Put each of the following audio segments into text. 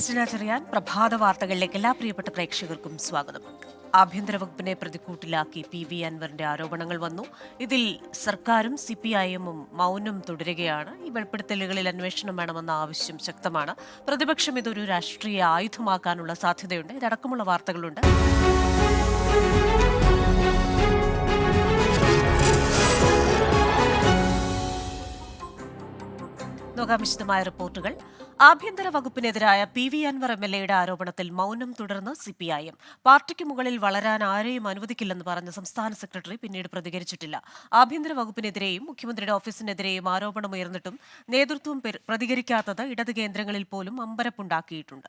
ക്രിസ്റ്റിന ചെറിയാൻ പ്രഭാത വാർത്തകളിലേക്ക് എല്ലാ പ്രിയപ്പെട്ട പ്രേക്ഷകർക്കും സ്വാഗതം. ആഭ്യന്തര വകുപ്പിനെ പ്രതിക്കൂട്ടിലാക്കി പി വി അൻവറിന്റെ ആരോപണങ്ങൾ വന്നു. ഇതിൽ സർക്കാരും സി പി ഐ എമ്മും മൗനം തുടരുകയാണ്. ഈ വെളിപ്പെടുത്തലുകളിൽ അന്വേഷണം വേണമെന്ന ആവശ്യം ശക്തമാണ്. പ്രതിപക്ഷം ഇതൊരു രാഷ്ട്രീയ ആയുധമാക്കാനുള്ള സാധ്യതയുണ്ട്. ഇതടക്കമുള്ള വാർത്തകളുണ്ട്. നോക്കാം വിശദമായ റിപ്പോർട്ടുകൾ. ആഭ്യന്തര വകുപ്പിനെതിരായ P V Anvar M L എയുടെ ആരോപണത്തിൽ മൗനം തുടർന്ന് സി പി ഐ എം. പാർട്ടിക്ക് മുകളിൽ വളരാൻ ആരെയും അനുവദിക്കില്ലെന്ന് പറഞ്ഞ സംസ്ഥാന സെക്രട്ടറി പിന്നീട് പ്രതികരിച്ചിട്ടില്ല. ആഭ്യന്തര വകുപ്പിനെതിരെയും മുഖ്യമന്ത്രിയുടെ ഓഫീസിനെതിരെയും ആരോപണമുയർന്നിട്ടും നേതൃത്വം പെര- പ്രതികരിക്കാത്തത് ഇടത് കേന്ദ്രങ്ങളിൽ പോലും അമ്പരപ്പുണ്ടാക്കിയിട്ടുണ്ട്.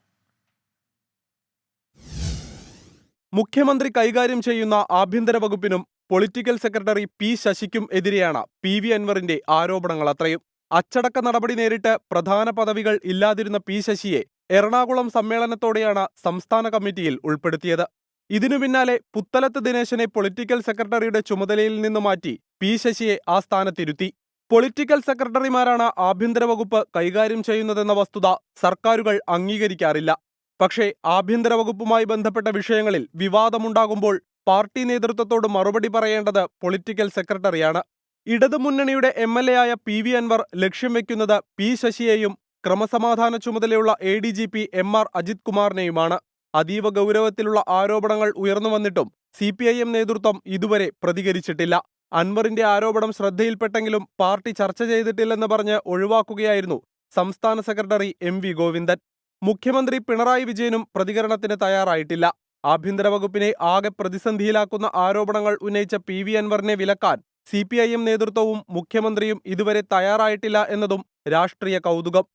മുഖ്യമന്ത്രി കൈകാര്യം ചെയ്യുന്ന ആഭ്യന്തര വകുപ്പിനും പൊളിറ്റിക്കൽ സെക്രട്ടറി പി ശശിക്കും എതിരെയാണ് പി വി അൻവറിന്റെ ആരോപണങ്ങൾ. അത്രയും അച്ചടക്ക നടപടി നേരിട്ട് പ്രധാന പദവികൾ ഇല്ലാതിരുന്ന പി ശശിയെ എറണാകുളം സമ്മേളനത്തോടെയാണ് സംസ്ഥാന കമ്മിറ്റിയിൽ ഉൾപ്പെടുത്തിയത്. ഇതിനു പിന്നാലെ പുത്തലത്ത് ദിനേശനെ പൊളിറ്റിക്കൽ സെക്രട്ടറിയുടെ ചുമതലയിൽ നിന്ന് മാറ്റി പി ശശിയെ ആ സ്ഥാനത്തിരുത്തി. പൊളിറ്റിക്കൽ സെക്രട്ടറിമാരാണ് ആഭ്യന്തര വകുപ്പ് കൈകാര്യം ചെയ്യുന്നതെന്ന വസ്തുത സർക്കാരുകൾ അംഗീകരിക്കാറില്ല. പക്ഷേ ആഭ്യന്തര വകുപ്പുമായി ബന്ധപ്പെട്ട വിഷയങ്ങളിൽ വിവാദമുണ്ടാകുമ്പോൾ പാർട്ടി നേതൃത്വത്തോട് മറുപടി പറയേണ്ടത് പൊളിറ്റിക്കൽ സെക്രട്ടറിയാണ്. ഇടതുമുന്നണിയുടെ എം എൽ എ ആയ പി വി അൻവർ ലക്ഷ്യം വെക്കുന്നത് പി ശശിയെയും ക്രമസമാധാന ചുമതലയുള്ള A D G P M R Ajith കുമാറിനെയുമാണ്. അതീവ ഗൗരവത്തിലുള്ള ആരോപണങ്ങൾ ഉയർന്നു വന്നിട്ടും സി പി ഐ എം നേതൃത്വം ഇതുവരെ പ്രതികരിച്ചിട്ടില്ല. അൻവറിന്റെ ആരോപണം ശ്രദ്ധയിൽപ്പെട്ടെങ്കിലും പാർട്ടി ചർച്ച ചെയ്തിട്ടില്ലെന്ന് പറഞ്ഞ് ഒഴിവാക്കുകയായിരുന്നു സംസ്ഥാന സെക്രട്ടറി എം വി ഗോവിന്ദൻ. മുഖ്യമന്ത്രി പിണറായി വിജയനും പ്രതികരണത്തിന് തയ്യാറായിട്ടില്ല. ആഭ്യന്തര വകുപ്പിനെ ആകെ പ്രതിസന്ധിയിലാക്കുന്ന ആരോപണങ്ങൾ ഉന്നയിച്ച പി വി അൻവറിനെ വിലക്കാൻ സി പി ഐ എം നേതൃത്വവും മുഖ്യമന്ത്രിയും ഇതുവരെ തയ്യാറായിട്ടില്ല എന്നതും രാഷ്ട്രീയ കൗതുകം.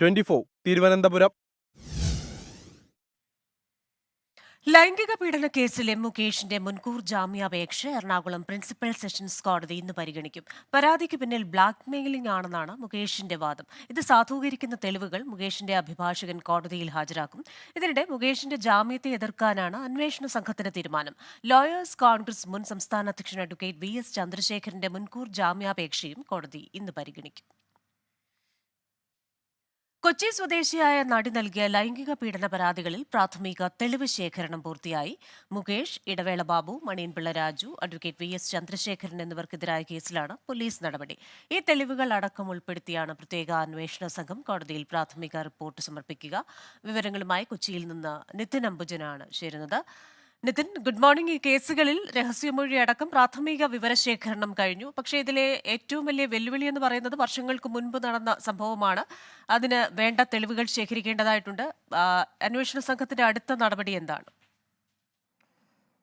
ട്വന്റി തിരുവനന്തപുരം. ലൈംഗിക പീഡന കേസിൽ എം മുകേഷിന്റെ മുൻകൂർ ജാമ്യാപേക്ഷ എറണാകുളം പ്രിൻസിപ്പൽ സെഷൻസ് കോടതി ഇന്ന് പരിഗണിക്കും. പരാതിക്ക് പിന്നിൽ ബ്ലാക്ക് മെയിലിംഗ് ആണെന്നാണ് മുകേഷിന്റെ വാദം. ഇത് സാധൂകരിക്കുന്ന തെളിവുകൾ മുകേഷിന്റെ അഭിഭാഷകൻ കോടതിയിൽ ഹാജരാക്കും. ഇതിനിടെ മുകേഷിന്റെ ജാമ്യത്തെ എതിർക്കാനാണ് അന്വേഷണ സംഘത്തിന്റെ തീരുമാനം. ലോയേഴ്സ് കോൺഗ്രസ് മുൻ സംസ്ഥാന അധ്യക്ഷൻ അഡ്വക്കേറ്റ് വി എസ് ചന്ദ്രശേഖരന്റെ മുൻകൂർ ജാമ്യാപേക്ഷയും കോടതി ഇന്ന് പരിഗണിക്കും. കൊച്ചി സ്വദേശിയായ നടി നൽകിയ ലൈംഗിക പീഡന പരാതികളിൽ പ്രാഥമിക തെളിവ് ശേഖരണം പൂർത്തിയായി. Mukesh Idavela Babu Maniyanpilla Raju advocate V S Chandrasekharan എന്നിവർക്കെതിരായ കേസിലാണ് പോലീസ് നടപടി. ഈ തെളിവുകൾ അടക്കം ഉൾപ്പെടുത്തിയാണ് പ്രത്യേക അന്വേഷണ സംഘം കോടതിയിൽ പ്രാഥമിക റിപ്പോർട്ട് സമർപ്പിക്കുക. വിവരങ്ങളുമായി കൊച്ചിയിൽ നിന്ന് നിതിൻ അംബുജനാണ് ചേരുന്നത്. Nithin good morning. ഈ കേസുകളിൽ രഹസ്യമൊഴി അടക്കം പ്രാഥമിക വിവരശേഖരണം കഴിഞ്ഞു. പക്ഷേ ഇതിലെ ഏറ്റവും വലിയ വെല്ലുവിളി എന്ന് പറയുന്നത് വർഷങ്ങൾക്ക് മുൻപ് നടന്ന സംഭവമാണ്. അതിന് വേണ്ട തെളിവുകൾ ശേഖരിക്കേണ്ടതായിട്ടുണ്ട്. അന്വേഷണ സംഘത്തിന്റെ അടുത്ത നടപടി എന്താണ്?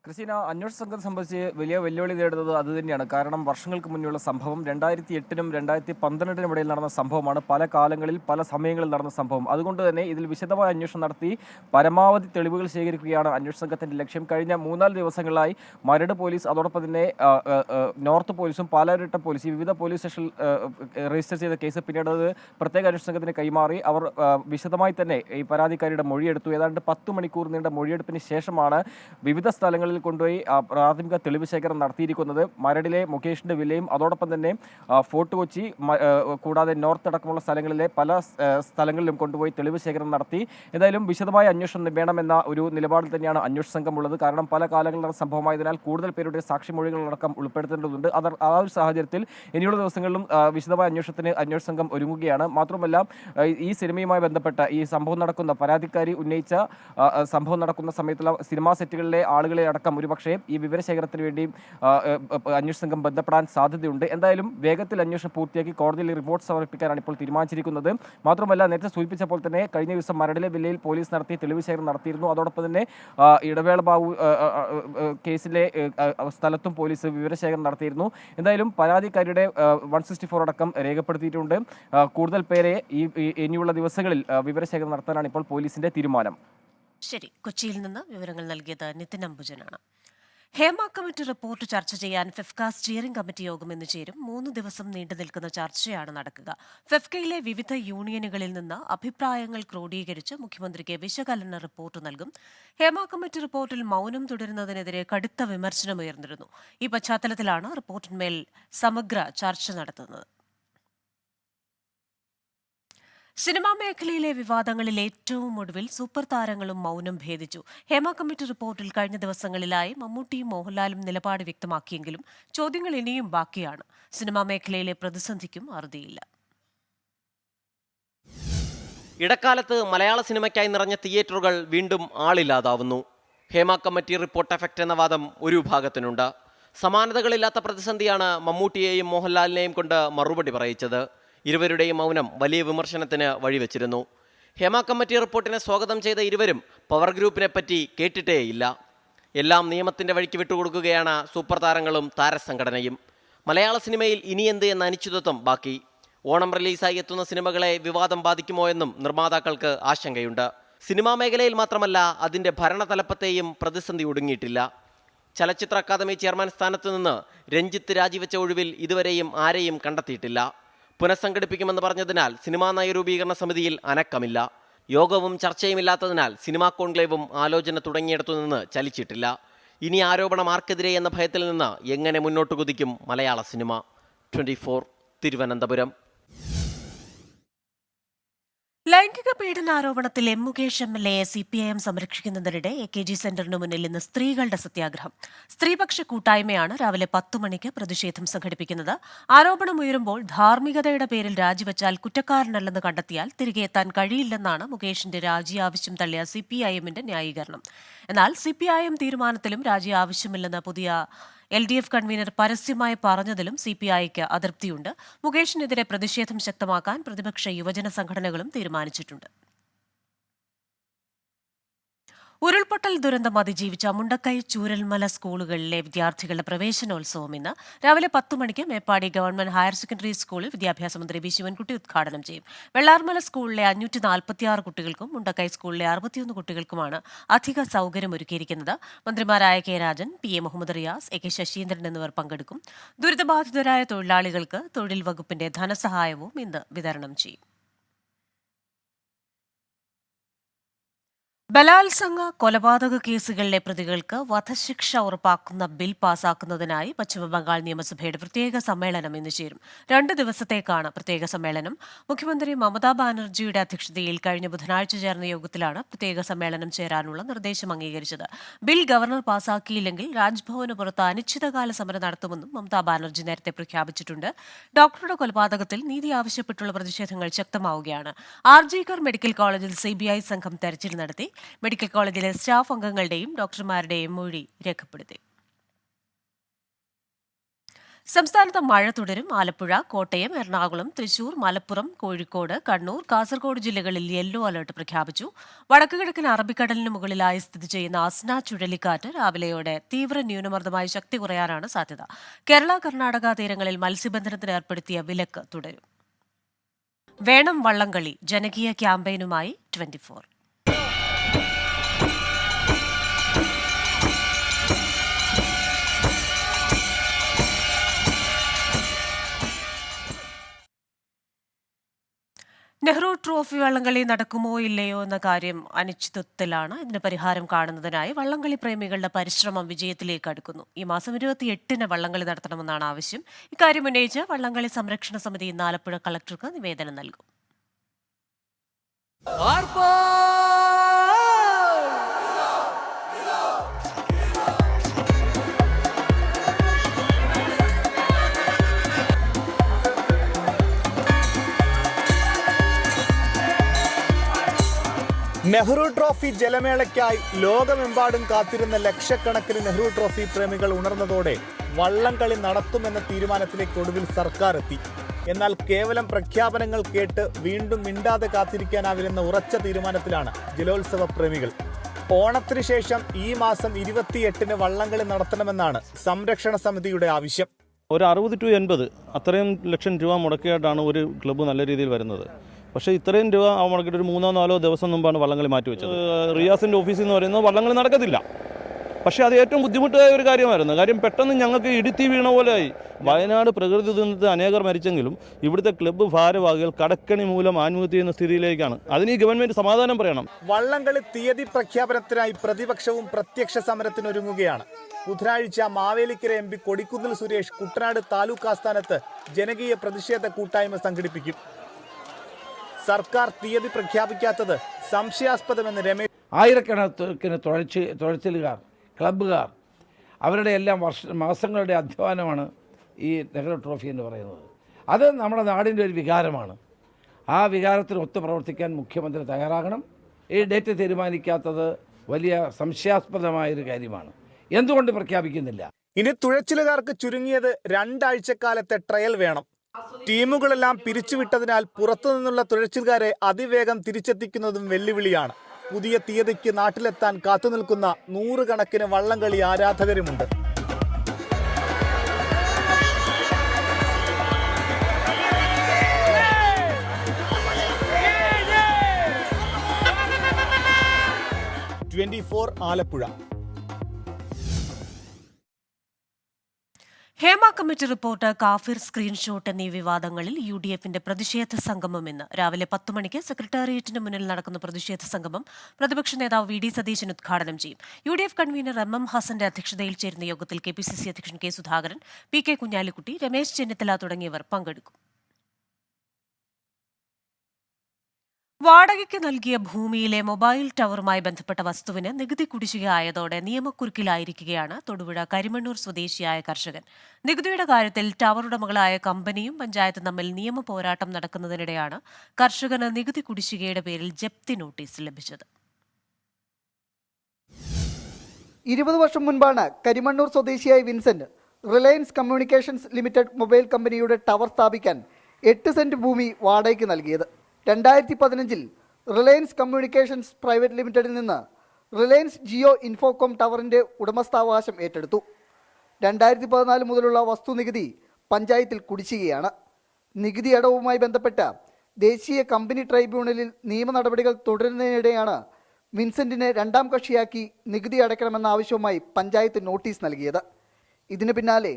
ക്രിസ്റ്റീന അന്വേഷണ സംഘം സംബന്ധിച്ച് വലിയ വെല്ലുവിളി നേടുന്നത് അത് തന്നെയാണ്. കാരണം വർഷങ്ങൾക്ക് മുന്നിലുള്ള സംഭവം രണ്ടായിരത്തി എട്ടിനും രണ്ടായിരത്തി പന്ത്രണ്ടിനും ഇടയിൽ നടന്ന സംഭവമാണ്. പല കാലങ്ങളിൽ പല സമയങ്ങളിൽ നടന്ന സംഭവം. അതുകൊണ്ട് തന്നെ ഇതിൽ വിശദമായ അന്വേഷണം നടത്തി പരമാവധി തെളിവുകൾ ശേഖരിക്കുകയാണ് അന്വേഷണ സംഘത്തിന്റെ ലക്ഷ്യം. കഴിഞ്ഞ മൂന്നാൽ ദിവസങ്ങളായി മരട് പോലീസ് അതോടൊപ്പം തന്നെ നോർത്ത് പോലീസും പാലാരിട്ട പോലീസ് വിവിധ പോലീസ് സ്റ്റേഷനിൽ രജിസ്റ്റർ ചെയ്ത കേസ് പിന്നീട് അത് പ്രത്യേക അന്വേഷണ സംഘത്തിന് കൈമാറി. അവർ വിശദമായി തന്നെ ഈ പരാതിക്കാരിയുടെ മൊഴിയെടുത്തു. ഏതാണ്ട് പത്ത് മണിക്കൂർ നീണ്ട മൊഴിയെടുപ്പിന് ശേഷമാണ് വിവിധ സ്ഥലങ്ങളിൽ കൊണ്ടുപോയി ആ, പ്രാഥമിക തെളിവ് ശേഖരം നടത്തിയിരിക്കുന്നത് മരടിലെ മുകേഷിന്റെ വിലയും അതോടൊപ്പം തന്നെ ഫോർട്ട് കൊച്ചി കൂടാതെ നോർത്ത് അടക്കമുള്ള സ്ഥലങ്ങളിലെ പല സ്ഥലങ്ങളിലും കൊണ്ടുപോയി തെളിവ് ശേഖരം നടത്തി. എന്തായാലും വിശദമായ അന്വേഷണം വേണമെന്ന ഒരു നിലപാടിൽ തന്നെയാണ് അന്വേഷണ സംഘം ഉള്ളത്. കാരണം പല കാലങ്ങളിലാണ് സംഭവമായതിനാൽ കൂടുതൽ പേരുടെ സാക്ഷിമൊഴികളടക്കം ഉൾപ്പെടുത്തേണ്ടതുണ്ട്. അത് ആ ഒരു സാഹചര്യത്തിൽ ഇനിയുള്ള ദിവസങ്ങളിലും വിശദമായ അന്വേഷണത്തിന് അന്വേഷണ സംഘം ഒരുങ്ങുകയാണ്. മാത്രമല്ല ഈ സിനിമയുമായി ബന്ധപ്പെട്ട ഈ സംഭവം നടക്കുന്ന പരാതിക്കാരി ഉന്നയിച്ച സംഭവം നടക്കുന്ന സമയത്തുള്ള സിനിമാ സെറ്റുകളിലെ ആളുകളെ അടക്കം ഒരുപക്ഷേ ഈ വിവരശേഖരത്തിന് വേണ്ടി ആ, ആ, ആ, അന്വേഷണ സംഘം ബന്ധപ്പെടാൻ സാധ്യതയുണ്ട്. എന്തായാലും വേഗത്തിൽ അന്വേഷണം പൂർത്തിയാക്കി കോടതിയിൽ റിപ്പോർട്ട് സമർപ്പിക്കാനാണ് ഇപ്പോൾ തീരുമാനിച്ചിരിക്കുന്നത്. മാത്രമല്ല നേരത്തെ സൂചിപ്പിച്ച പോലെ തന്നെ കഴിഞ്ഞ ദിവസം മരടിലെ വില്ലയിൽ പോലീസ് നടത്തിയ തെളിവ് ശേഖരണം നടത്തിയിരുന്നു. അതോടൊപ്പം തന്നെ ഇടവേള ബാബു കേസിലെ സ്ഥലത്തും പോലീസ് വിവരശേഖരണം നടത്തിയിരുന്നു. എന്തായാലും പരാതിക്കാരിയുടെ വൺ സിക്സ്റ്റി ഫോർ അടക്കം രേഖപ്പെടുത്തിയിട്ടുണ്ട്. കൂടുതൽ പേരെ ഈ ഈ- ഇനിയുള്ള ദിവസങ്ങളിൽ വിവരശേഖരം നടത്താനാണ് ഇപ്പോൾ പോലീസിന്റെ തീരുമാനം. ശരി കൊച്ചിയിൽ നിന്ന് വിവരങ്ങൾ നൽകിയത് നിതിൻ അംബുജനാണ്. ഹേമ കമ്മിറ്റി റിപ്പോർട്ട് ചർച്ച ചെയ്യാൻ ഫെഫ്ക സ്റ്റിയറിംഗ് കമ്മിറ്റി യോഗം ഇന്ന് ചേരും. മൂന്ന് ദിവസം നീണ്ടു നിൽക്കുന്ന ചർച്ചയാണ് നടക്കുക. ഫെഫ്കയിലെ വിവിധ യൂണിയനുകളിൽ നിന്ന് അഭിപ്രായങ്ങൾ ക്രോഡീകരിച്ച് മുഖ്യമന്ത്രിക്ക് വിശകലന റിപ്പോർട്ട് നൽകും. ഹേമ കമ്മിറ്റി റിപ്പോർട്ടിൽ മൗനം തുടരുന്നതിനെതിരെ കടുത്ത വിമർശനമുയർന്നിരുന്നു ഈ പശ്ചാത്തലത്തിലാണ് റിപ്പോർട്ടിന്മേൽ സമഗ്ര ചർച്ച നടത്തുന്നത്. സിനിമാ മേഖലയിലെ വിവാദങ്ങളിൽ ഏറ്റവും ഒടുവിൽ സൂപ്പർ താരങ്ങളും മൗനം ഭേദിച്ചു. ഹേമ കമ്മിറ്റി റിപ്പോർട്ടിൽ കഴിഞ്ഞ ദിവസങ്ങളിലായി മമ്മൂട്ടിയും മോഹൻലാലും നിലപാട് വ്യക്തമാക്കിയെങ്കിലും ചോദ്യങ്ങൾ ഇനിയും ബാക്കിയാണ്. സിനിമാ മേഖലയിലെ പ്രതിസന്ധിക്കും അറുതിയില്ല. ഇടക്കാലത്ത് മലയാള സിനിമയ്ക്കായി നിറഞ്ഞ തിയേറ്ററുകൾ വീണ്ടും ആളില്ലാതാവുന്നു. ഹേമ കമ്മിറ്റി റിപ്പോർട്ട് എഫക്റ്റ് എന്ന വാദം ഒരു വിഭാഗത്തിനുണ്ട് സമാനതകളില്ലാത്ത പ്രതിസന്ധിയാണ് മമ്മൂട്ടിയെയും മോഹൻലാലിനെയും കൊണ്ട് മറുപടി പറയിച്ചത്. ഇരുവരുടെയും മൗനം വലിയ വിമർശനത്തിന് വഴിവെച്ചിരുന്നു. ഹേമ കമ്മിറ്റി റിപ്പോർട്ടിനെ സ്വാഗതം ചെയ്ത ഇരുവരും പവർ ഗ്രൂപ്പിനെ പറ്റി കേട്ടിട്ടേയില്ല എല്ലാം നിയമത്തിന്റെ വഴിക്ക് വിട്ടുകൊടുക്കുകയാണ് സൂപ്പർ താരങ്ങളും താരസംഘടനയും. മലയാള സിനിമയിൽ ഇനി എന്ത് എന്ന അനിശ്ചിതത്വം ബാക്കി. ഓണം റിലീസായി എത്തുന്ന സിനിമകളെ വിവാദം ബാധിക്കുമോ എന്നും നിർമ്മാതാക്കൾക്ക് ആശങ്കയുണ്ട്. സിനിമാ മേഖലയിൽ മാത്രമല്ല അതിന്റെ ഭരണതലപ്പത്തെയും പ്രതിസന്ധി ഒടുങ്ങിയിട്ടില്ല. ചലച്ചിത്ര അക്കാദമി ചെയർമാൻ സ്ഥാനത്ത് നിന്ന് രഞ്ജിത്ത് രാജിവെച്ച ഒഴിവിൽ ഇതുവരെയും ആരെയും കണ്ടെത്തിയിട്ടില്ല. പുനഃസംഘടിപ്പിക്കുമെന്ന് പറഞ്ഞതിനാൽ സിനിമാ നയരൂപീകരണ സമിതിയിൽ അനക്കമില്ല. യോഗവും ചർച്ചയുമില്ലാത്തതിനാൽ സിനിമാ കോൺക്ലേവും ആലോചന തുടങ്ങിയിടത്തുനിന്ന് ചലിച്ചിട്ടില്ല. ഇനി ആരോപണം ആർക്കെതിരെ എന്ന ഭയത്തിൽ നിന്ന് എങ്ങനെ മുന്നോട്ട് കുതിക്കും മലയാള സിനിമ? ട്വന്റി തിരുവനന്തപുരം. ലൈംഗിക പീഡനാരോപണത്തിൽ M Mukesh M L A C P I M സംരക്ഷിക്കുന്നതിനിടെ A K G സെന്ററിന് മുന്നിൽ ഇന്ന് സ്ത്രീകളുടെ സത്യാഗ്രഹം. സ്ത്രീപക്ഷ കൂട്ടായ്മയാണ് രാവിലെ പത്തു മണിക്ക് പ്രതിഷേധം സംഘടിപ്പിക്കുന്നത്. ആരോപണം ഉയരുമ്പോൾ ധാർമ്മികതയുടെ പേരിൽ രാജിവെച്ചാൽ കുറ്റക്കാരനല്ലെന്ന് കണ്ടെത്തിയാൽ തിരികെ എത്താൻ കഴിയില്ലെന്നാണ് മുകേഷിന്റെ രാജി ആവശ്യം തള്ളിയ സി പി ഐ എമ്മിന്റെ ന്യായീകരണം. എന്നാൽ സി പി ഐ എം തീരുമാനത്തിലും രാജി ആവശ്യമില്ലെന്ന് പുതിയ എൽ ഡി എഫ് കൺവീനർ പരസ്യമായി പറഞ്ഞതിലും സി പി ഐക്ക് അതൃപ്തിയുണ്ട്. മുകേഷിനെതിരെ പ്രതിഷേധം ശക്തമാക്കാൻ പ്രതിപക്ഷ യുവജന സംഘടനകളും തീരുമാനിച്ചിട്ടുണ്ട്. ഉരുൾപൊട്ടൽ ദുരന്തം അതിജീവിച്ച മുണ്ടക്കൈ ചൂരൽമല സ്കൂളുകളിലെ വിദ്യാർത്ഥികളുടെ പ്രവേശനോത്സവം ഇന്ന് രാവിലെ പത്ത് മണിക്ക് മേപ്പാടി ഗവൺമെന്റ് ഹയർ സെക്കൻഡറി സ്കൂളിൽ വിദ്യാഭ്യാസ മന്ത്രി വി ശിവൻകുട്ടി ഉദ്ഘാടനം ചെയ്യും. വെള്ളാർമല സ്കൂളിലെ അഞ്ഞൂറ്റി നാൽപ്പത്തിയാറ് കുട്ടികൾക്കും മുണ്ടക്കൈ സ്കൂളിലെ അറുപത്തിയൊന്ന് കുട്ടികൾക്കുമാണ് അധിക സൗകര്യമൊരുക്കിയിരിക്കുന്നത് മന്ത്രിമാരായ K Rajan P A Muhammad Riyas A K Saseendran എന്നിവർ പങ്കെടുക്കും. ദുരിതബാധിതരായ തൊഴിലാളികൾക്ക് തൊഴിൽ വകുപ്പിന്റെ ധനസഹായവും ഇന്ന് വിതരണം ചെയ്യും. ബലാത്സംഗ കൊലപാതക കേസുകളിലെ പ്രതികൾക്ക് വധശിക്ഷ ഉറപ്പാക്കുന്ന ബിൽ പാസാക്കുന്നതിനായി പശ്ചിമബംഗാൾ നിയമസഭയുടെ പ്രത്യേക സമ്മേളനം ഇന്ന് ചേരും. രണ്ട് ദിവസത്തേക്കാണ് പ്രത്യേക സമ്മേളനം. മുഖ്യമന്ത്രി മമതാ ബാനർജിയുടെ അധ്യക്ഷതയിൽ കഴിഞ്ഞ ബുധനാഴ്ച ചേർന്ന യോഗത്തിലാണ് പ്രത്യേക സമ്മേളനം ചേരാനുള്ള നിർദ്ദേശം അംഗീകരിച്ചത്. ബിൽ ഗവർണർ പാസാക്കിയില്ലെങ്കിൽ രാജ്ഭവന് പുറത്ത് അനിശ്ചിതകാല സമരം നടത്തുമെന്നും മമതാ ബാനർജി നേരത്തെ പ്രഖ്യാപിച്ചിട്ടുണ്ട്. ഡോക്ടറുടെ കൊലപാതകത്തിൽ നീതി ആവശ്യപ്പെട്ടുള്ള പ്രതിഷേധങ്ങൾ ശക്തമാവുകയാണ്. ആർ ജിക്കർ മെഡിക്കൽ കോളേജിൽ സിബിഐ സംഘം തെരച്ചിൽ നടത്തി. മെഡിക്കൽ കോളേജിലെ സ്റ്റാഫ് അംഗങ്ങളുടെയും ഡോക്ടർമാരുടെയും മൊഴി രേഖപ്പെടുത്തി. സംസ്ഥാനത്ത് മഴ തുടരും. ആലപ്പുഴ കോട്ടയം എറണാകുളം തൃശൂർ മലപ്പുറം കോഴിക്കോട് കണ്ണൂർ കാസർഗോഡ് ജില്ലകളിൽ യെല്ലോ അലർട്ട് പ്രഖ്യാപിച്ചു. വടക്കുകിഴക്കൻ അറബിക്കടലിന് മുകളിലായി സ്ഥിതി ചെയ്യുന്ന അസ്ന ചുഴലിക്കാറ്റ് രാവിലെയോടെ തീവ്ര ന്യൂനമർദ്ദമായി ശക്തി കുറയാനാണ് സാധ്യത. കേരള കർണാടക തീരങ്ങളിൽ മത്സ്യബന്ധനത്തിന് ഏർപ്പെടുത്തിയ വിലക്ക് തുടരും. വേണം വള്ളംകളി ജനകീയ ക്യാമ്പയിനുമായി ട്വന്റി നെഹ്റു ട്രോഫി വള്ളംകളി നടക്കുമോ ഇല്ലയോ എന്ന കാര്യം അനിശ്ചിതത്വത്തിലാണ്. ഇതിന് പരിഹാരം കാണുന്നതിനായി വള്ളംകളി പ്രേമികളുടെ പരിശ്രമം വിജയത്തിലേക്ക് അടുക്കുന്നു. ഈ മാസം ഇരുപത്തി എട്ടിന് വള്ളംകളി നടത്തണമെന്നാണ് ആവശ്യം. ഇക്കാര്യം ഉന്നയിച്ച് വള്ളംകളി സംരക്ഷണ സമിതി ഇന്ന് ആലപ്പുഴ കളക്ടർക്ക് നിവേദനം നൽകും. നെഹ്റു ട്രോഫി ജലമേളയ്ക്കായി ലോകമെമ്പാടും കാത്തിരുന്ന ലക്ഷക്കണക്കിന് നെഹ്റു ട്രോഫി പ്രേമികൾ ഉണർന്നതോടെ വള്ളംകളി നടത്തുമെന്ന തീരുമാനത്തിലേക്ക് ഒടുവിൽ സർക്കാർ എത്തി എന്നാൽ കേവലം പ്രഖ്യാപനങ്ങൾ കേട്ട് വീണ്ടും മിണ്ടാതെ കാത്തിരിക്കാനാവില്ലെന്ന ഉറച്ച തീരുമാനത്തിലാണ് ജലോത്സവ പ്രേമികൾ. ഓണത്തിന് ശേഷം ഈ മാസം ഇരുപത്തിയെട്ടിന് വള്ളംകളി നടത്തണമെന്നാണ് സംരക്ഷണ സമിതിയുടെ ആവശ്യം. ഒരു അറുപത് ടു എൺപത് അത്രയും ലക്ഷം രൂപ മുടക്കിയായിട്ടാണ് ഒരു ക്ലബ്ബ് നല്ല രീതിയിൽ വരുന്നത്. പക്ഷേ ഇത്രയും രൂപ മുടക്കിട്ട് ഒരു മൂന്നോ നാലോ ദിവസം മുമ്പാണ് വള്ളംകളി മാറ്റിവെച്ചത് റിയാസിന്റെ ഓഫീസിൽ നിന്ന് പറയുന്നത് വള്ളംകളി നടക്കത്തില്ല. പക്ഷേ അത് ഏറ്റവും ബുദ്ധിമുട്ടായ ഒരു കാര്യമായിരുന്നു. കാര്യം പെട്ടെന്ന് ഞങ്ങൾക്ക് ഇടുത്തി വീണ പോലെയായി. വയനാട് പ്രകൃതി ദുരന്തത്തിൽ അനേകർ മരിച്ചെങ്കിലും ഇവിടുത്തെ ക്ലബ്ബ് ഭാരവാഹികൾ കടക്കണി മൂലം ആത്മഹത്യ ചെയ്യുന്ന സ്ഥിതിയിലേക്കാണ്. അതിന് ഈ ഗവൺമെന്റ് സമാധാനം പറയണം. വള്ളംകളി തീയതി പ്രഖ്യാപനത്തിനായി പ്രതിപക്ഷവും പ്രത്യക്ഷ സമരത്തിനൊരുങ്ങുകയാണ് ബുധനാഴ്ച മാവേലിക്കര എം പി കൊടിക്കുന്നിൽ സുരേഷ് കുട്ടനാട് താലൂക്ക് ആസ്ഥാനത്ത് ജനകീയ പ്രതിഷേധ കൂട്ടായ്മ സംഘടിപ്പിക്കും. സർക്കാർ തീയതി പ്രഖ്യാപിക്കാത്തത് സംശയാസ്പദമെന്ന് രമേശ് ആയിരക്കണക്കിന് തുഴച്ച് തുഴച്ചിലുകാർ ക്ലബ്ബുകാർ അവരുടെ എല്ലാം വർഷ മാസങ്ങളുടെ അധ്വാനമാണ് ഈ നെഹ്റു ട്രോഫി എന്ന് പറയുന്നത്. അത് നമ്മുടെ നാടിന്റെ ഒരു വികാരമാണ്. ആ വികാരത്തിന് ഒത്തു പ്രവർത്തിക്കാൻ മുഖ്യമന്ത്രി തയ്യാറാകണം. ഈ ഡേറ്റ് തീരുമാനിക്കാത്തത് വലിയ സംശയാസ്പദമായൊരു കാര്യമാണ്. എന്തുകൊണ്ട് പ്രഖ്യാപിക്കുന്നില്ല? ഇനി തുഴച്ചിലുകാർക്ക് ചുരുങ്ങിയത് രണ്ടാഴ്ചക്കാലത്തെ ട്രയൽ വേണം. ടീമുകളെല്ലാം പിരിച്ചുവിട്ടതിനാൽ പുറത്തുനിന്നുള്ള തുഴച്ചിലുകാരെ അതിവേഗം തിരിച്ചെത്തിക്കുന്നതും വെല്ലുവിളിയാണ്. പുതിയ തീയതിക്ക് നാട്ടിലെത്താൻ കാത്തുനിൽക്കുന്ന നൂറുകണക്കിന് വള്ളംകളി ആരാധകരുമുണ്ട്. Twenty four Alappuzha. Hema committee report Kafir screenshot എന്നീ വിവാദങ്ങളിൽ യു ഡി എഫിന്റെ പ്രതിഷേധ സംഗമം ഇന്ന്. രാവിലെ പത്ത് മണിക്ക് സെക്രട്ടേറിയറ്റിന് മുന്നിൽ നടക്കുന്ന പ്രതിഷേധ സംഗമം പ്രതിപക്ഷ നേതാവ് വി ഡി സതീശൻ ഉദ്ഘാടനം ചെയ്യും. U D F convener M M ഹസന്റെ അധ്യക്ഷതയിൽ ചേരുന്ന യോഗത്തിൽ കെ പി സി സി അധ്യക്ഷൻ K Sudhakaran P K Kunhalikutty Ramesh Chennithala തുടങ്ങിയവർ പങ്കെടുക്കും. വാടകയ്ക്ക് നൽകിയ ഭൂമിയിലെ മൊബൈൽ ടവറുമായി ബന്ധപ്പെട്ട വസ്തുവിന് നികുതി കുടിശ്ശികയായതോടെ നിയമക്കുരുക്കിലായിരിക്കുകയാണ് തൊടുപുഴ കരിമണ്ണൂർ സ്വദേശിയായ കർഷകൻ. നികുതിയുടെ കാര്യത്തിൽ ടവർ ഉടമകളായ കമ്പനിയും പഞ്ചായത്തും തമ്മിൽ നിയമ പോരാട്ടം നടക്കുന്നതിനിടെയാണ് കർഷകന് നികുതി കുടിശ്ശികയുടെ പേരിൽ ജപ്തി നോട്ടീസ് ലഭിച്ചത്. ഇരുപത് വർഷം മുൻപാണ് കരിമണ്ണൂർ സ്വദേശിയായ Vincent Reliance Communications Limited mobile കമ്പനിയുടെ ടവർ സ്ഥാപിക്കാൻ എട്ട് സെന്റ് ഭൂമി വാടകയ്ക്ക് നൽകിയത്. രണ്ടായിരത്തി പതിനഞ്ചിൽ റിലയൻസ് കമ്മ്യൂണിക്കേഷൻസ് പ്രൈവറ്റ് ലിമിറ്റഡിൽ നിന്ന് റിലയൻസ് ജിയോ ഇൻഫോകോം ടവറിന്റെ ഉടമസ്ഥാവകാശം ഏറ്റെടുത്തു. രണ്ടായിരത്തി പതിനാല് മുതലുള്ള വസ്തുനികുതി പഞ്ചായത്തിൽ കുടിശ്ശികയാണ്. നികുതി അടവുമായി ബന്ധപ്പെട്ട ദേശീയ കമ്പനി ട്രൈബ്യൂണലിൽ നിയമ നടപടികൾ തുടരുന്നതിനിടെയാണ് വിൻസെന്റിനെ രണ്ടാം കക്ഷിയാക്കി നികുതി അടയ്ക്കണമെന്ന ആവശ്യവുമായി പഞ്ചായത്ത് നോട്ടീസ് നൽകിയത്. ഇതിന് പിന്നാലെ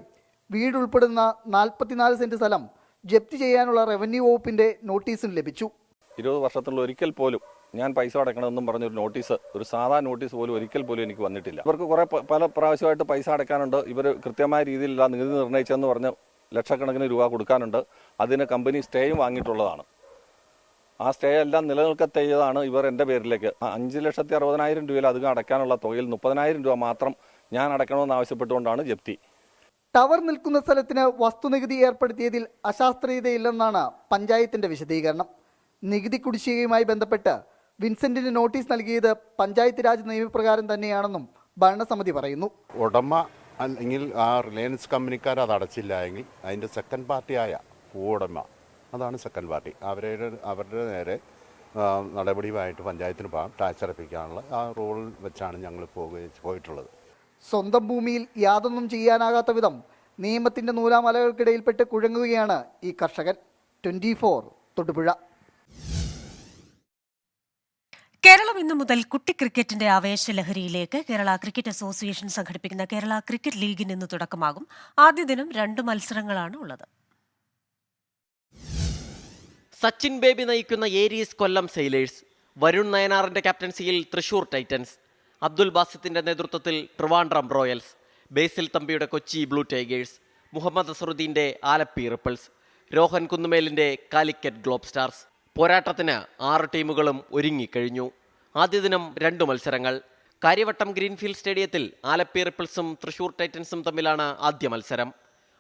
വീടുൾപ്പെടുന്ന നാൽപ്പത്തിനാല് സെന്റ് സ്ഥലം ജപ്തി ചെയ്യാനുള്ള റവന്യൂ വകുപ്പിന്റെ നോട്ടീസും ലഭിച്ചു. ഇരുപത് വർഷത്തിനുള്ള ഒരിക്കൽ പോലും ഞാൻ പൈസ അടയ്ക്കണമെന്നും പറഞ്ഞൊരു നോട്ടീസ് ഒരു സാധാ നോട്ടീസ് പോലും ഒരിക്കൽ പോലും എനിക്ക് വന്നിട്ടില്ല. ഇവർക്ക് കുറേ പല പ്രാവശ്യമായിട്ട് പൈസ അടക്കാനുണ്ട്. ഇവർ കൃത്യമായ രീതിയിലുള്ള നികുതി നിർണയിച്ചെന്ന് പറഞ്ഞ് ലക്ഷക്കണക്കിന് രൂപ കൊടുക്കാനുണ്ട്. അതിന് കമ്പനി സ്റ്റേയും വാങ്ങിയിട്ടുള്ളതാണ്. ആ സ്റ്റേ എല്ലാം നിലനിൽക്കത്തേതാണ് ഇവർ എന്റെ പേരിലേക്ക്. അഞ്ച് ലക്ഷത്തി അറുപതിനായിരം രൂപയിൽ അധികം അടയ്ക്കാനുള്ള തുകയിൽ മുപ്പതിനായിരം രൂപ മാത്രം ഞാൻ അടയ്ക്കണമെന്ന് ആവശ്യപ്പെട്ടുകൊണ്ടാണ് ജപ്തി. ടവർ നിൽക്കുന്ന സ്ഥലത്തിന് വസ്തുനികുതി ഏർപ്പെടുത്തിയതിൽ അശാസ്ത്രീയതയില്ലെന്നാണ് പഞ്ചായത്തിന്റെ വിശദീകരണം. നികുതി കുടിശ്ശികയുമായി ബന്ധപ്പെട്ട് വിൻസെന്റിന് നോട്ടീസ് നൽകിയത് പഞ്ചായത്ത് രാജ് നിയമപ്രകാരം തന്നെയാണെന്നും ഭരണസമിതി പറയുന്നു. ഉടമ അല്ലെങ്കിൽ ആ റിലയൻസ് കമ്പനിക്കാർ അത് അടച്ചില്ല എങ്കിൽ അതിന്റെ സെക്കൻഡ് പാർട്ടിയായ ഉടമ അതാണ് സെക്കൻഡ് പാർട്ടി അവരുടെ അവരുടെ നേരെ നടപടിയുമായിട്ട് പഞ്ചായത്തിന് പോകാം ടാക്സ് അടപ്പിക്കാനുള്ള ആ റൂൾ വെച്ചാണ് ഞങ്ങൾ പോകുക പോയിട്ടുള്ളത്. സ്വന്തം ഭൂമിയിൽ യാതൊന്നും ചെയ്യാനാകാത്ത വിധം നിയമത്തിന്റെ നൂലാമലകൾക്കിടയിൽപ്പെട്ട് കുഴങ്ങുകയാണ് ഈ കർഷകൻ. Twenty four Thodupuzha. കേരളം ഇന്നു മുതൽ കുട്ടി ക്രിക്കറ്റിന്റെ ആവേശലഹരിയിലേക്ക് കേരള ക്രിക്കറ്റ് അസോസിയേഷൻ സംഘടിപ്പിക്കുന്ന കേരള ക്രിക്കറ്റ് ലീഗിന് ഇന്ന് തുടക്കമാകും. ആദ്യ ദിനം രണ്ട് മത്സരങ്ങളാണ് ഉള്ളത്. സച്ചിൻ ബേബി നയിക്കുന്ന ഏരീസ് കൊല്ലം സെയിലേഴ്സ് വരുൺ നയനാറിന്റെ ക്യാപ്റ്റൻസിയിൽ തൃശൂർ ടൈറ്റൻസ്. അബ്ദുൽ ബാസിത്തിന്റെ നേതൃത്വത്തിൽ ട്രിവാൻഡ്രം റോയൽസ് ബേസിൽ തമ്പിയുടെ കൊച്ചി ബ്ലൂ ടൈഗേഴ്സ് മുഹമ്മദ് അസറുദ്ദീന്റെ ആലപ്പി റിപ്പിൾസ് രോഹൻ കുന്നുമേലിന്റെ കാലിക്കറ്റ് ഗ്ലോബ് സ്റ്റാർസ്. പോരാട്ടത്തിന് ആറ് ടീമുകളും ഒരുങ്ങിക്കഴിഞ്ഞു. ആദ്യ ദിനം രണ്ട് മത്സരങ്ങൾ. കാര്യവട്ടം ഗ്രീൻഫീൽഡ് സ്റ്റേഡിയത്തിൽ ആലപ്പി റിപ്പിൾസും തൃശൂർ ടൈറ്റൻസും തമ്മിലാണ് ആദ്യ മത്സരം.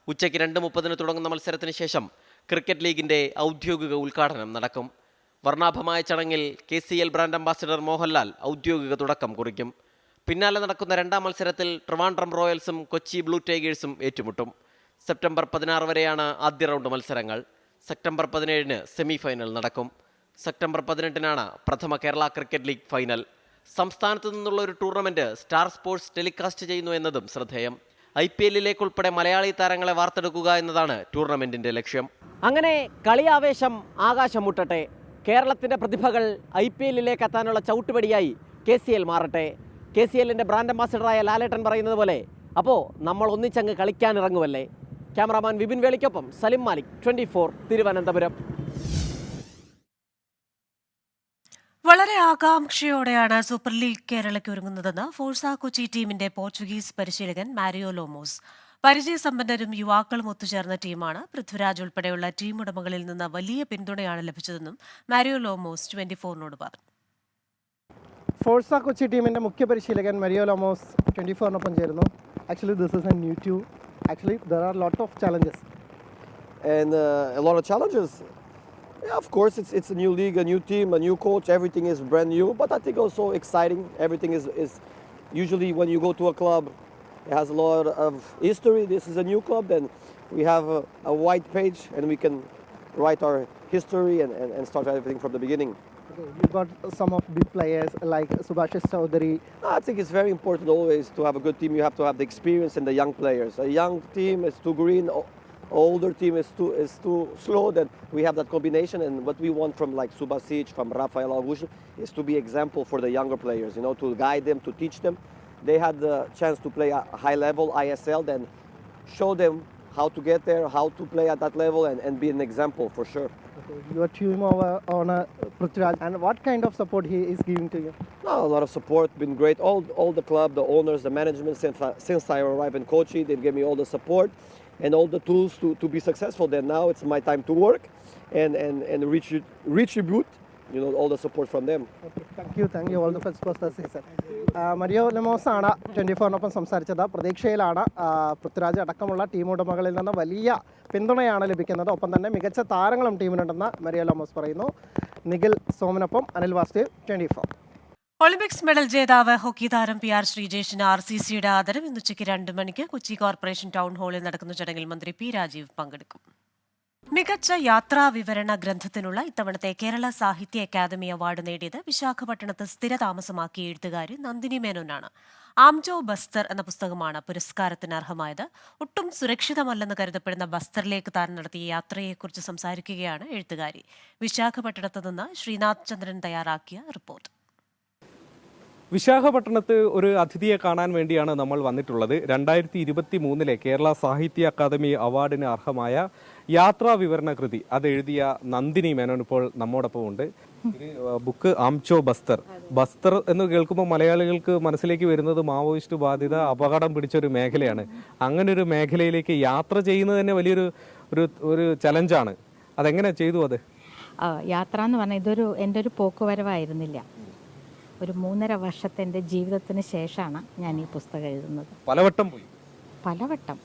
ഉച്ചയ്ക്ക് രണ്ട് മുപ്പതിന് തുടങ്ങുന്ന മത്സരത്തിന് ശേഷം ക്രിക്കറ്റ് ലീഗിന്റെ ഔദ്യോഗിക ഉദ്ഘാടനം നടക്കും. വർണാഭമായ ചടങ്ങിൽ K C L brand ambassador Mohanlal ഔദ്യോഗിക തുടക്കം കുറിക്കും. പിന്നാലെ നടക്കുന്ന രണ്ടാം മത്സരത്തിൽ ട്രിവാൻഡ്രം റോയൽസും കൊച്ചി ബ്ലൂ ടൈഗേഴ്സും ഏറ്റുമുട്ടും. സെപ്റ്റംബർ പതിനാറ് വരെയാണ് ആദ്യ റൗണ്ട് മത്സരങ്ങൾ. സെപ്റ്റംബർ പതിനേഴിന് സെമി ഫൈനൽ നടക്കും. സെപ്റ്റംബർ പതിനെട്ടിനാണ് പ്രഥമ കേരള ക്രിക്കറ്റ് ലീഗ് ഫൈനൽ. സംസ്ഥാനത്തു നിന്നുള്ള ഒരു ടൂർണമെന്റ് സ്റ്റാർ സ്പോർട്സ് ടെലികാസ്റ്റ് ചെയ്യുന്നു എന്നതും ശ്രദ്ധേയം. ഐ പി എല്ലിലേക്കുൾപ്പെടെ മലയാളി താരങ്ങളെ വാർത്തെടുക്കുക എന്നതാണ് ടൂർണമെന്റിന്റെ ലക്ഷ്യം. അങ്ങനെ കളിയാവേശം ആകാശം മുട്ടട്ടെ. കേരളത്തിന്റെ പ്രതിഭകൾ ഐ പി എല്ലിലേക്ക് എത്താനുള്ള ചവിട്ടുപടിയായി കെ സി എൽ മാറട്ടെ. കെ സി എല്ലിന്റെ ബ്രാൻഡ് അംബാസിഡറായ ലാലേട്ടൻ പറയുന്നത് പോലെ അപ്പോൾ നമ്മൾ ഒന്നിച്ചങ്ങ് കളിക്കാൻ ഇറങ്ങുമല്ലേ ക്യാമറാമാൻ വിപിൻ വേളിക്കൊപ്പം സലിം മാലിക് ട്വന്റി തിരുവനന്തപുരം. വളരെ ആകാംക്ഷയോടെയാണ് സൂപ്പർ ലീഗ് കേരളയ്ക്ക് ഒരുങ്ങുന്നതെന്ന് ഫോഴ്സ കൊച്ചി ടീമിന്റെ പോർച്ചുഗീസ് പരിശീലകൻ മാരിയോ ലോമോസ്. പരിചയസമ്പന്നരും യുവാക്കളും ഒത്തുചേർന്ന ടീമാണ് പൃഥ്വിരാജ് ഉൾപ്പെടെയുള്ള ടീം ഉടമകളിൽ നിന്ന് വലിയ പിന്തുണയാണ് ലഭിച്ചതെന്നും മാരിയോ ലോമോസ് ട്വന്റി ഫോറിനോട് പറഞ്ഞു ഫോഴ്സ കൊച്ചി ടീമിന്റെ മുഖ്യ പരിശീലകൻ മരിയോ ലോമോസ് ട്വന്റി ഫോറിനൊപ്പം ചേരുന്നു actually this is a new to actually there are lot of challenges and uh, a lot of challenges. Yeah, of course, it's, it's a new league, a new team, a new coach. Everything is brand new, but I think also exciting. Everything is, is usually when you go to a club, it has a lot of history. This is a new club, and we have a, a white page and we can write our history and, and, and start everything from the beginning. You got some of big players like Subhashish Chaudhary. I think it's very important always to have a good team. You have to have the experience and the young players. A young team is too green. Older team is too is too slow. Then we have that combination, and what we want from like Subasic, from Rafael Augusto, is to be example for the younger players. You know, to guide them, to teach them. They had the chance to play a high level ISL. Then show them how to get there, how to play at that level, and, and be an example for sure. Okay, Your team over uh, owner uh, Prithviraj, and what kind of support he is giving to you? No, a lot of support, been great. All, all the club, the owners, the management, since I, since I arrived in Kochi, they've given me all the support and all the tools to, to be successful. Then now it's my time to work and, and, and retribute, you know, all the support from them. Okay, thank you, thank you. All the best for the season. Mario Lemos ആണ് twenty ഫോറിനൊപ്പം സംസാരിച്ചത് പ്രതീക്ഷയിലാണ് പൃഥ്വിരാജ് അടക്കമുള്ള team ഉടമകളിൽ നിന്ന് വലിയ പിന്തുണയാണ് ലഭിക്കുന്നത് ഒപ്പം തന്നെ മികച്ച താരങ്ങളും ടീമിനുണ്ടെന്ന് മരിയോ ലെമോസ് പറയുന്നു Nikhil സോമനൊപ്പം Anil Vasudev twenty four Olympics medal ജേതാവ് ഹോക്കി താരം പി ആർ ശ്രീജേഷിന് ആർ സി സിയുടെ ആദരം ഇന്ന് ഉച്ചയ്ക്ക് രണ്ട് മണിക്ക് കൊച്ചി കോർപ്പറേഷൻ ടൗൺ ഹാളിൽ നടക്കുന്ന ചടങ്ങിൽ മന്ത്രി പി രാജീവ് പങ്കെടുക്കും മികച്ച യാത്രാ വിവരണ ഗ്രന്ഥത്തിനുള്ള ഇത്തവണത്തെ കേരള സാഹിത്യ അക്കാദമി അവാർഡ് നേടിയത് വിശാഖപട്ടണത്ത് സ്ഥിരതാമസമാക്കിയ എഴുത്തുകാരി നന്ദിനി മേനോനാണ്. ആംജോ ബസ്തർ എന്ന പുസ്തകമാണ് പുരസ്കാരത്തിന് അർഹമായത്. ഒട്ടും സുരക്ഷിതമല്ലെന്ന് കരുതപ്പെടുന്ന ബസ്തറിലേക്ക് താൻ നടത്തിയ യാത്രയെക്കുറിച്ച് സംസാരിക്കുകയാണ് എഴുത്തുകാരി. വിശാഖപട്ടണത്ത് നിന്ന് ശ്രീനാഥ് ചന്ദ്രൻ തയ്യാറാക്കിയ റിപ്പോർട്ട്. വിശാഖപട്ടണത്ത് ഒരു അതിഥിയെ കാണാൻ വേണ്ടിയാണ് നമ്മൾ വന്നിട്ടുള്ളത്. രണ്ടായിരത്തി ഇരുപത്തി മൂന്നിലെ കേരള സാഹിത്യ അക്കാദമി അവാർഡിന് അർഹമായ യാത്രാ വിവരണ കൃതി. അത് എഴുതിയ നന്ദിനി മേനോൻ ഇപ്പോൾ നമ്മോടൊപ്പം ഉണ്ട്. ബുക്ക് ആംചോ ബസ്തർ. ബസ്തർ എന്ന് കേൾക്കുമ്പോൾ മലയാളികൾക്ക് മനസ്സിലേക്ക് വരുന്നത് മാവോയിസ്റ്റ് ബാധിത അപകടം പിടിച്ചൊരു മേഖലയാണ്. അങ്ങനെ ഒരു മേഖലയിലേക്ക് യാത്ര ചെയ്യുന്നത് തന്നെ വലിയൊരു ഒരു ഒരു ചലഞ്ചാണ് അതെങ്ങനെ ചെയ്തു അത്? യാത്ര എന്ന് പറഞ്ഞാൽ ഇതൊരു എന്റെ ഒരു പോക്കുവരവായിരുന്നില്ല. ഒരു മൂന്നര വർഷത്തെ എന്റെ ജീവിതത്തിന് ശേഷമാണ് ഞാൻ ഈ പുസ്തകം എഴുതുന്നത്. പലവട്ടം പോയി. പലവട്ടം.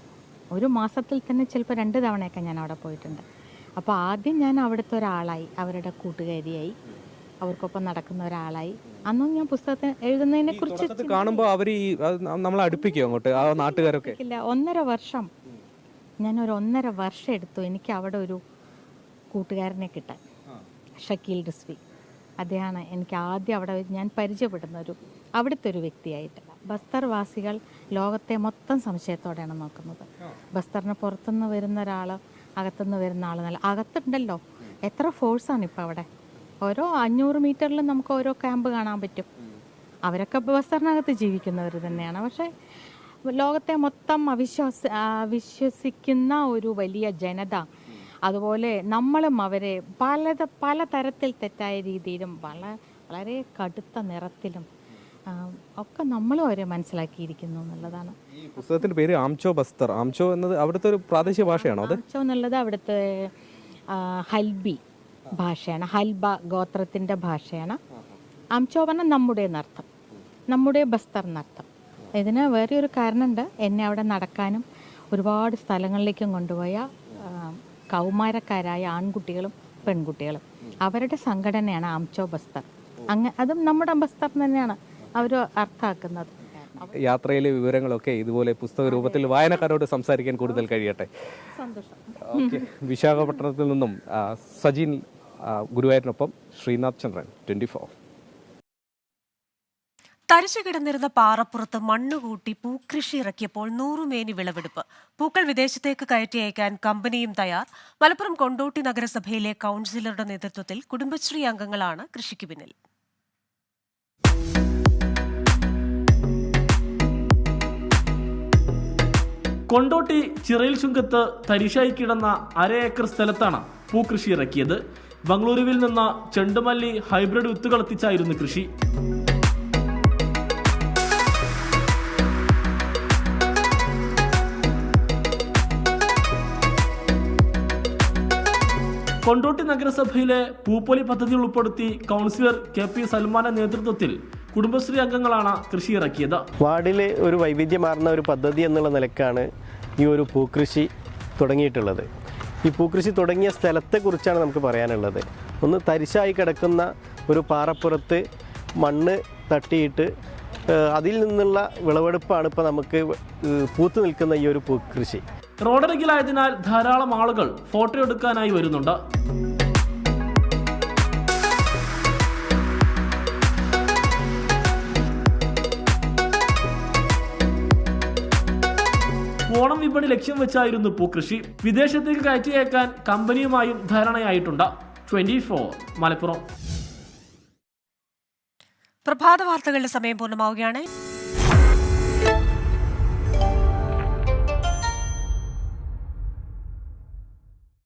ഒരു മാസത്തിൽ തന്നെ ചിലപ്പോൾ രണ്ട് തവണയൊക്കെ ഞാൻ അവിടെ പോയിട്ടുണ്ട്. അപ്പോൾ ആദ്യം ഞാൻ അവിടുത്തെ ഒരാളായി അവരുടെ കൂട്ടുകാരിയായി അവർക്കൊപ്പം നടക്കുന്ന ഒരാളായി. അന്നും ഞാൻ പുസ്തകത്തിന് എഴുതുന്നതിനെ കുറിച്ച് കാണുമ്പോൾ അവർ നമ്മളെ അടുപ്പിക്കും അങ്ങോട്ട്? ആ നാട്ടുകാരൊക്കെ? ഇല്ല ഒന്നര വർഷം. ഞാൻ ഒരു ഒന്നര വർഷം എടുത്തു എനിക്ക് അവിടെ ഒരു കൂട്ടുകാരനെ കിട്ടാൻ. ഷക്കീൽ റിസ്വി. അദ്ദേഹമാണ് എനിക്ക് ആദ്യം അവിടെ ഞാൻ പരിചയപ്പെടുന്ന ഒരു അവിടുത്തെ ഒരു വ്യക്തിയായിട്ട് ബസ്തർവാസികൾ ലോകത്തെ മൊത്തം സംശയത്തോടെയാണ് നോക്കുന്നത്. ബസ്തറിന് പുറത്തുനിന്ന് വരുന്ന ഒരാൾ അകത്തുനിന്ന് വരുന്ന ആൾ നല്ല അകത്തുണ്ടല്ലോ. എത്ര ഫോഴ്സാണ് ഇപ്പോൾ അവിടെ. ഓരോ അഞ്ഞൂറ് മീറ്ററിലും നമുക്ക് ഓരോ ക്യാമ്പ് കാണാൻ പറ്റും. അവരൊക്കെ ബസ്തറിനകത്ത് ജീവിക്കുന്നവർ തന്നെയാണ്. പക്ഷേ ലോകത്തെ മൊത്തം അവിശ്വാസ അവിശ്വസിക്കുന്ന വിശ്വസിക്കുന്ന ഒരു വലിയ ജനത അതുപോലെ നമ്മളും അവരെ പല പല തരത്തിൽ തെറ്റായ രീതിയിലും വള വളരെ കടുത്ത നിറത്തിലും ഒക്കെ നമ്മളും അവരെ മനസ്സിലാക്കിയിരിക്കുന്നു എന്നുള്ളതാണ്. ഈ പുസ്തകത്തിന്റെ പേര് ആംചോ ബസ്തർ. ആംചോ എന്നത് അവിടുത്തെ ഒരു പ്രാദേശിക ഭാഷയാണോ അത്? ആംചോ എന്നുള്ളത് അവിടുത്തെ ഹൽബി ഭാഷയാണ്. ഹൽബ ഗോത്രത്തിന്റെ ഭാഷയാണ്. ആംചോ പറഞ്ഞാൽ നമ്മുടെ എന്നർത്ഥം. നമ്മുടെ ബസ്തർ എന്നർത്ഥം. ഇതിന് വേറെ ഒരു കാരണമുണ്ട്. എന്നെ അവിടെ നടക്കാനും ഒരുപാട് സ്ഥലങ്ങളിലേക്കും കൊണ്ടുപോയ കൗമാരക്കാരായ ആൺകുട്ടികളും പെൺകുട്ടികളും. അവരുടെ സംഘടനയാണ് ആംചോ ബസ്തർ. അങ്ങ് അതും നമ്മുടെ ബസ്തർ തന്നെയാണ് അവർ അർത്ഥാക്കുന്നത് യാത്രയിലെ വിവരങ്ങളൊക്കെ ഇതുപോലെ പുസ്തക രൂപത്തിൽ വായനക്കാരോട് സംസാരിക്കാൻ കൂടുതൽ കഴിയട്ടെ? വിശാഖപട്ടണത്തിൽ നിന്നും സജിൻ ഗുരുവായൂരിനൊപ്പം ശ്രീനാഥ് ചന്ദ്രൻ ട്വന്റി ഫോർ. തരിച്ചു കിടന്നിരുന്ന പാറപ്പുറത്ത് മണ്ണുകൂട്ടി പൂക്കൃഷി ഇറക്കിയപ്പോൾ നൂറുമേനി വിളവെടുപ്പ്. പൂക്കൾ വിദേശത്തേക്ക് കയറ്റി അയക്കാൻ കമ്പനിയും തയ്യാർ. മലപ്പുറം കൊണ്ടോട്ടി നഗരസഭയിലെ കൗൺസിലറുടെ നേതൃത്വത്തിൽ കുടുംബശ്രീ അംഗങ്ങളാണ് കൃഷിക്ക് പിന്നിൽ. കൊണ്ടോട്ടി ചിറയിൽ ചുങ്കത്ത് തരിശായി കിടന്ന അര ഏക്കർ സ്ഥലത്താണ് പൂക്കൃഷി ഇറക്കിയത്. ബംഗളൂരുവിൽ നിന്ന് ചെണ്ടുമല്ലി ഹൈബ്രിഡ് വിത്തുകൾ എത്തിച്ചായിരുന്നു കൃഷി. കൊണ്ടോട്ടി നഗരസഭയിലെ പൂപ്പൊലി പദ്ധതി ഉൾപ്പെടുത്തി കൗൺസിലർ കെ പി സൽമാന്റെ നേതൃത്വത്തിൽ കുടുംബശ്രീ അംഗങ്ങളാണ് കൃഷി ഇറക്കിയത്. വാർഡിലെ ഒരു വൈവിധ്യമാർന്ന ഒരു പദ്ധതി എന്നുള്ള നിലക്കാണ് ഈ ഒരു പൂക്കൃഷി തുടങ്ങിയിട്ടുള്ളത്. ഈ പൂക്കൃഷി തുടങ്ങിയ സ്ഥലത്തെക്കുറിച്ചാണ് നമുക്ക് പറയാനുള്ളത്. ഒന്ന് തരിശായി കിടക്കുന്ന ഒരു പാറപ്പുറത്ത് മണ്ണ് തട്ടിയിട്ട് അതിൽ നിന്നുള്ള വിളവെടുപ്പാണ് ഇപ്പോൾ നമുക്ക് പൂത്തു നിൽക്കുന്ന ഈ ഒരു പൂക്കൃഷി. റോഡരികിലായതിനാൽ ധാരാളം ആളുകൾ ഫോട്ടോ എടുക്കാനായി വരുന്നുണ്ട്. ഓണം വിപണി ലക്ഷ്യം വെച്ചായിരുന്നു പൂക്കൃഷി. വിദേശത്തേക്ക് കയറ്റി അയക്കാൻ കമ്പനിയുമായും ധാരണയായിട്ടുണ്ട്. Twenty four Malappuram. പ്രഭാത വാർത്തകളുടെ സമയം പൂർണമാവുകയാണ്.